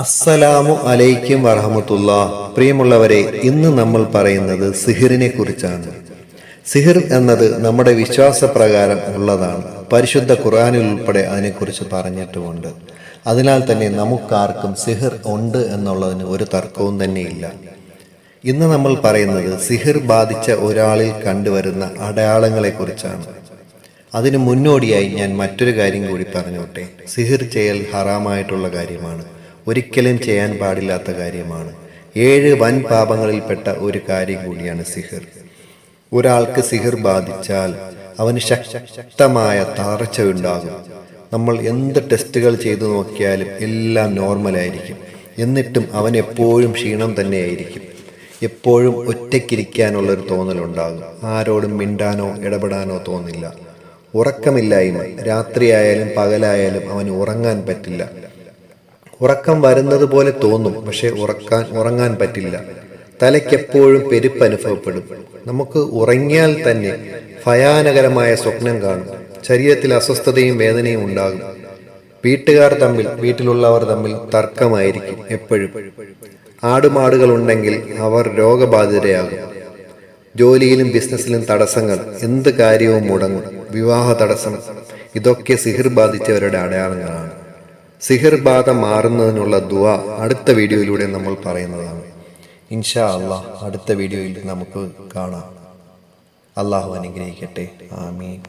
അസ്സലാമു അലൈക്കും വറഹമത്തുള്ള. പ്രിയമുള്ളവരെ ഇന്ന് നമ്മൾ പറയുന്നത് സിഹിറിനെ കുറിച്ചാണ് സിഹിർ എന്നത് നമ്മുടെ വിശ്വാസപ്രകാരം ഉള്ളതാണ്. പരിശുദ്ധ ഖുർആനിൽ ഉൾപ്പെടെ അതിനെക്കുറിച്ച് പറഞ്ഞിട്ടുമുണ്ട്. അതിനാൽ തന്നെ നമുക്കാർക്കും സിഹിർ ഉണ്ട് എന്നുള്ളതിന് ഒരു തർക്കവും തന്നെയില്ല. ഇന്ന് നമ്മൾ പറയുന്നത് സിഹിർ ബാധിച്ച ഒരാളിൽ കണ്ടുവരുന്ന അടയാളങ്ങളെക്കുറിച്ചാണ്. അതിനു മുന്നോടിയായി ഞാൻ മറ്റൊരു കാര്യം കൂടി പറഞ്ഞോട്ടെ. സിഹിർ ചെയ്യൽ ഹറാമായിട്ടുള്ള കാര്യമാണ്. ഒരിക്കലും ചെയ്യാൻ പാടില്ലാത്ത കാര്യമാണ്. ഏഴ് വൻ പാപങ്ങളിൽപ്പെട്ട ഒരു കാര്യം കൂടിയാണ് സിഹിർ. ഒരാൾക്ക് സിഹിർ ബാധിച്ചാൽ അവന് ശക്തമായ തളർച്ച ഉണ്ടാകും. നമ്മൾ എന്ത് ടെസ്റ്റുകൾ ചെയ്തു നോക്കിയാലും എല്ലാം നോർമലായിരിക്കും. എന്നിട്ടും അവൻ എപ്പോഴും ക്ഷീണം തന്നെയായിരിക്കും. എപ്പോഴും ഒറ്റയ്ക്കിരിക്കാനുള്ളൊരു തോന്നലുണ്ടാകും. ആരോടും മിണ്ടാനോ ഇടപെടാനോ തോന്നില്ല. ഉറക്കമില്ലായ്മ. രാത്രിയായാലും പകലായാലും അവന് ഉറങ്ങാൻ പറ്റില്ല. ഉറക്കം വരുന്നത് പോലെ തോന്നും പക്ഷെ ഉറക്കാൻ ഉറങ്ങാൻ പറ്റില്ല. തലയ്ക്കെപ്പോഴും പെരുപ്പ് അനുഭവപ്പെടും. നമുക്ക് ഉറങ്ങിയാൽ തന്നെ ഭയാനകരമായ സ്വപ്നം കാണും. ശരീരത്തിൽ അസ്വസ്ഥതയും വേദനയും ഉണ്ടാകും. വീട്ടുകാർ തമ്മിൽ വീട്ടിലുള്ളവർ തമ്മിൽ തർക്കമായിരിക്കും എപ്പോഴും. ആടുമാടുകൾ ഉണ്ടെങ്കിൽ അവർ രോഗബാധിതരാകും. ജോലിയിലും ബിസിനസ്സിലും തടസ്സങ്ങൾ എന്ത് കാര്യവും മുടങ്ങും. വിവാഹ തടസ്സം ഇതൊക്കെ സിഹിർ ബാധിച്ചവരുടെ അടയാളങ്ങളാണ്. സിഹിർ ബാധ മാറുന്നതിനുള്ള ദുവ അടുത്ത വീഡിയോയിലൂടെ നമ്മൾ പറയുന്നതാണ്. ഇൻഷാ അള്ളാഹ് അടുത്ത വീഡിയോയിൽ നമുക്ക് കാണാം. അള്ളാഹു അനുഗ്രഹിക്കട്ടെ. ആമീൻ.